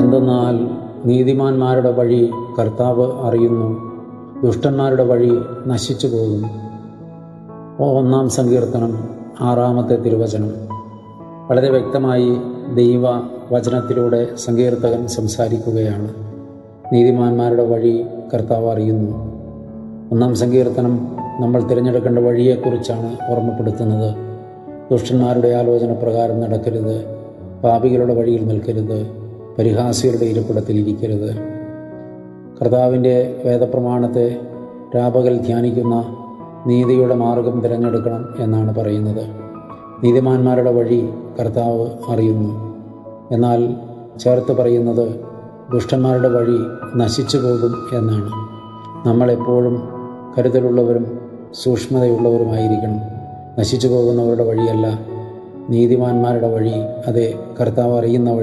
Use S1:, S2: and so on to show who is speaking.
S1: എന്തെന്നാൽ നീതിമാന്മാരുടെ വഴി കർത്താവ് അറിയുന്നു ദുഷ്ടന്മാരുടെ വഴി നശിച്ചു പോകും ഒന്നാം സങ്കീർത്തനം ആറാമത്തെ തിരുവചനം. വളരെ വ്യക്തമായി ദൈവ വചനത്തിലൂടെ സങ്കീർത്തകൻ സംസാരിക്കുകയാണ്. നീതിമാന്മാരുടെ വഴി കർത്താവ് അറിയുന്നു. ഒന്നാം സങ്കീർത്തനം നമ്മൾ തിരഞ്ഞെടുക്കേണ്ട വഴിയെക്കുറിച്ചാണ് ഓർമ്മപ്പെടുത്തുന്നത്. ദുഷ്ടന്മാരുടെ ആലോചന പ്രകാരം നടക്കരുത് പാപികളുടെ വഴിയിൽ നിൽക്കരുത്. പരിഹാസികളുടെ ഇരിപ്പിടത്തിൽ ഇരിക്കരുത്. കർത്താവിന്റെ വേദപ്രമാണത്തെ രാപകൽ ധ്യാനിക്കുന്ന നീതിയുടെ മാർഗം തിരഞ്ഞെടുക്കണം എന്നാണ് പറയുന്നത്. നീതിമാന്മാരുടെ വഴി കർത്താവ് അറിയുന്നു. എന്നാൽ ചേർത്ത് പറയുന്നത് ദുഷ്ടന്മാരുടെ വഴി നശിച്ചു പോകും എന്നാണ്. നമ്മളെപ്പോഴും കരുതലുള്ളവരും സൂക്ഷ്മതയുള്ളവരുമായിരിക്കണം. നശിച്ചു പോകുന്നവരുടെ വഴിയല്ല നീതിമാന്മാരുടെ വഴി. അതെ കർത്താവ് അറിയുന്ന